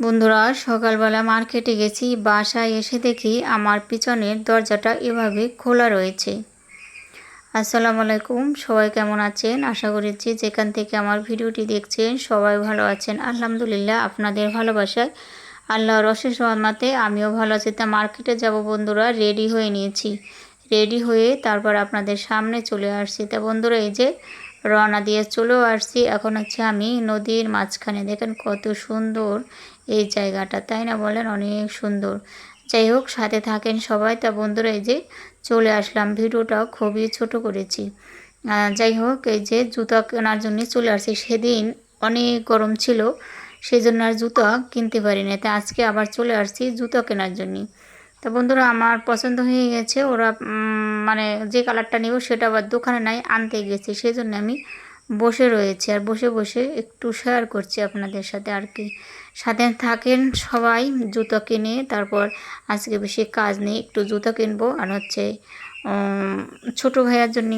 বন্ধুরা, সকালবেলা মার্কেটে গেছি, বাসায় এসে দেখি আমার পিছনের দরজাটা এভাবে খোলা রয়েছে। আসসালামু আলাইকুম, সবাই কেমন আছেন? আশা করেছি যেখান থেকে আমার ভিডিওটি দেখছেন, সবাই ভালো আছেন। আলহামদুলিল্লাহ, আপনাদের ভালোবাসায় আল্লাহর অশেষ রহমাতে আমিও ভালো আছি। তা মার্কেটে যাব বন্ধুরা, রেডি হয়ে নিয়েছি। রেডি হয়ে তারপর আপনাদের সামনে চলে আসছি। তা বন্ধুরা, এই যে রওনা দিয়ে চলেও আসছি। এখন হচ্ছে আমি নদীর মাঝখানে। দেখেন কত সুন্দর এই জায়গাটা, তাই না বলেন? অনেক সুন্দর। যাই হোক, সাথে থাকেন সবাই। তা বন্ধুরা, এই যে চলে আসলাম। ভিডিওটা খুবই ছোট করেছি। যাই হোক, এই যে জুতা কেনার জন্য চলে আসছি। সেদিন অনেক গরম ছিল সেই জন্য আর জুতো কিনতে পারি না তা আজকে আবার চলে আসছি জুতো কেনার জন্য। তা বন্ধুরা আমার পছন্দ হয়ে গেছে। ওরা মানে যে কালারটা নেব সেটা আবার দোকানে নাই, আনতে গেছে। সেই জন্য আমি বসে রয়েছি আর বসে বসে একটু শেয়ার করছি আপনাদের সাথে আর কি। সাথে থাকেন সবাই জুতো কিনে, তারপর আজকে বেশি কাজ নেই, একটু জুতো কিনবো আর হচ্ছে ছোটো ভাইয়ার জন্য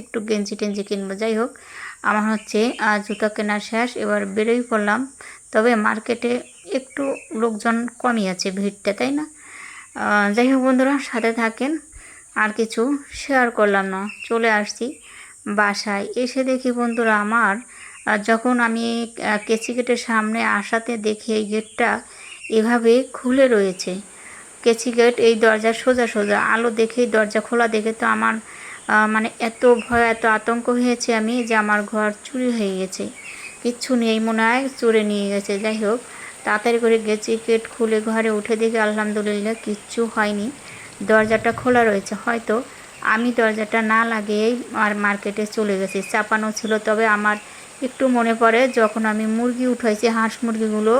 একটু গেঞ্জি টেঞ্জি কিনবো। যাই হোক, আমার হচ্ছে জুতো কেনা শেষ, এবার বেরোই পড়লাম। তবে মার্কেটে একটু লোকজন কমই আছে, ভিড়টা, তাই না? যাই হোক বন্ধুরা, সাথে থাকেন। আর কিছু শেয়ার করলাম না, চলে আসছি বাসায়। এসে দেখি বন্ধুরা, আমার যখন আমি কেচি গেটের সামনে আসাতে দেখি এই গেটটা এভাবে খুলে রয়েছে। কেচি গেট, এই দরজা সোজা সোজা, আলো দেখেই দরজা খোলা দেখে তো আমার মানে এত ভয়, এত আতঙ্ক হয়েছে আমি যে আমার ঘর চুরি হয়ে গেছে। কিচ্ছু নেই, মনে হয় চুরে নিয়ে গেছে। যাই হোক তাড়াতাড়ি করে গেছি, গেট খুলে ঘরে উঠে দেখে আলহামদুলিল্লাহ কিচ্ছু হয়নি। দরজাটা খোলা রয়েছে, হয়তো আমি দরজাটা না লাগিয়েই আর মার্কেটে চলে গেছি। চাপানো ছিল, তবে আমার একটু মনে পড়ে যখন আমি মুরগি উঠাইছি, হাঁস মুরগিগুলো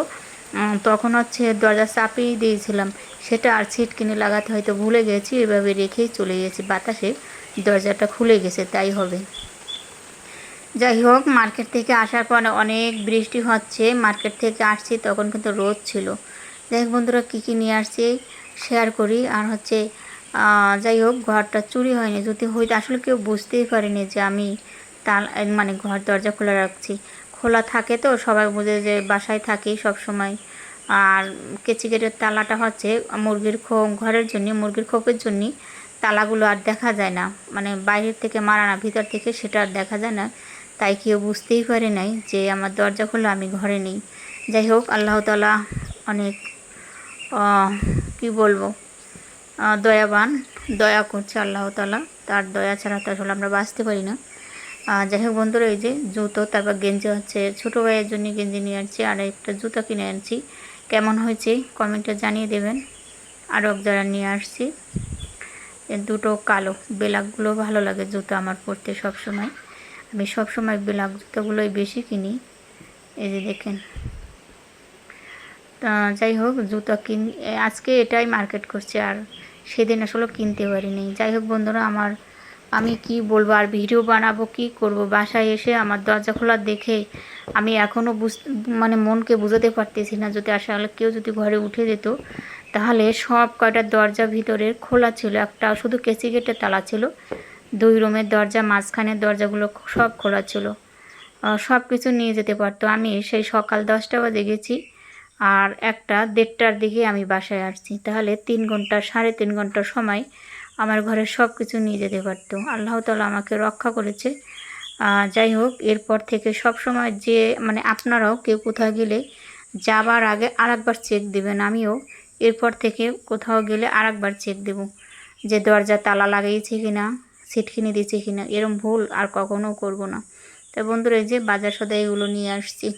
তখন হচ্ছে দরজা চাপিয়ে দিয়েছিলাম। সেটা আর ছিট কিনে লাগাতে হয়তো ভুলে গেছি, এভাবে রেখেই চলে গেছি। বাতাসে দরজাটা খুলে গেছে, তাই হবে। যাই হোক মার্কেট থেকে আসার পর অনেক বৃষ্টি হচ্ছে। মার্কেট থেকে আসছি, তখন কিন্তু রোদ ছিল। যাই বন্ধুরা, কী কী নিয়ে আসছি শেয়ার করি। আর হচ্ছে যাই হোক, ঘরটা চুরি হয়নি। যদি হইতো আসলে কেউ বুঝতেই পারেনি যে আমি তাল মানে ঘর দরজা খোলা রাখছি। খোলা থাকে তো, সবাই বুঝে যে বাসায় থাকি সব সময় আর কেচি গেটের তালাটা হচ্ছে, মুরগির খো ঘরের জন্য, মুরগির খোপের জন্য তালাগুলো আর দেখা যায় না। মানে বাইরের থেকে মারা না, ভিতর থেকে সেটা আর দেখা যায় না। তাই কেউ বুঝতেই পারে নাই যে আমার দরজা খোলা, আমি ঘরে নেই। যাই হোক, আল্লাহ তালা অনেক কি বলব দয়াবান, দয়া করছে আল্লাহ তালা তার দয়া ছাড়া তো আসলে আমরা বাঁচতে পারি না। যাই হোক বন্ধুরা, এই যে জুতো, তারপর গেঞ্জি হচ্ছে। ছোটো ভাইয়ের জন্য গেঞ্জি নিয়ে আনছি, আর একটা জুতো কিনে আনছি। কেমন হয়েছে কমেন্টে জানিয়ে দেবেন। আরও যারা নিয়ে আসছি। দুটো কালো, বেলাকগুলো ভালো লাগে জুতো আমার পরতে সবসময়। আমি সবসময় ব্ল্যাক জুতোগুলোই বেশি কিনি। এই যে দেখেন। তা যাই হোক, জুতো কিন, আজকে এটাই মার্কেট করছে আর সেদিন আসলে কিনতে পারিনি। যাই হোক বন্ধুরা, আমার, আমি কি বলব, আর ভিডিও বানাবো, কি করব? বাসায় এসে আমার দরজা খোলা দেখে আমি এখনও বুঝ মানে মনকে বুঝাতে পারতেছি না যদি আসলে কেউ যদি ঘরে উঠে যেত, তাহলে সব কয়টা দরজা ভিতরে খোলা ছিল। একটা শুধু কেসি গেটে তালা ছিল। দুই রুমের দরজা, মাঝখানের দরজাগুলো সব খোলা ছিল। সব কিছু নিয়ে যেতে পারতো আমি। সেই সকাল দশটা বাজে গেছি আর একটা দেড়টার দিকে আমি বাসায় আসছি। তাহলে তিন ঘণ্টা, সাড়ে তিন ঘণ্টার সময় আমার ঘরের সব কিছু নিয়ে যেতে পারতো। আল্লাহ তালা আমাকে রক্ষা করেছে। যাই হোক, এরপর থেকে সব সময় যে মানে আপনারাও কেউ কোথাও গেলে যাবার আগে আরেকবার চেক দেবেন। আমিও এরপর থেকে কোথাও গেলে আরেকবার চেক দেব যে দরজা তালা লাগিয়েছে কি না সিট কিনে দিয়েছে কিনা, এরম ভুল আর কখনো করব না। তাই বন্ধুরা, এই যে বাজার সদাই এগুলো নিয়ে আসছি।